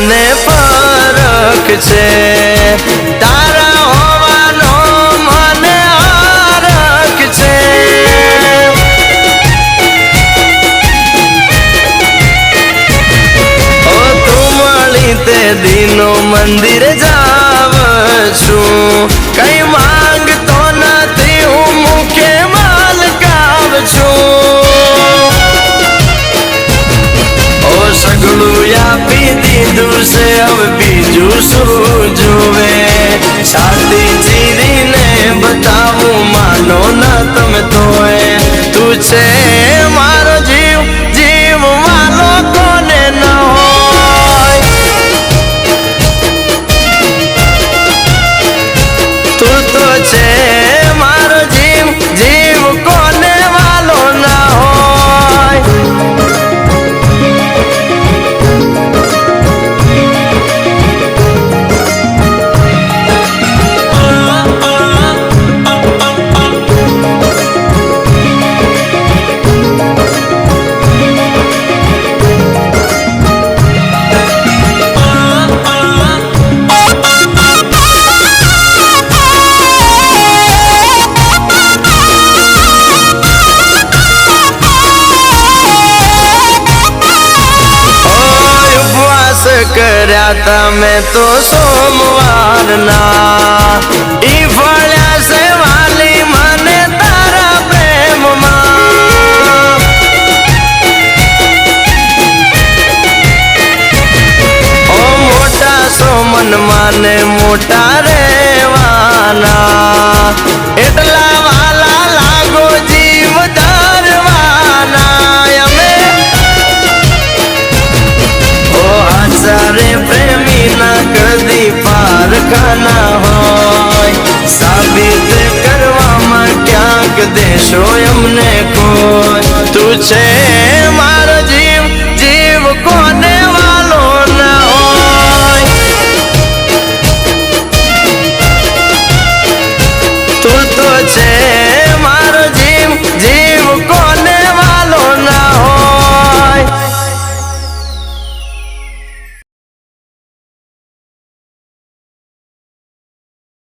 મને ફરક છે. તારા છે મારો જીવ જીવ વાલો કોને ન હોય? તું તો છે કર્યા તમે તો સોમવારના. ઈ ફળ્યા છે મને તારા પ્રેમમાં. ઓ મોટા સોમન માને મોટા રેવાના કહેશો અમને કોઈ તું છે મા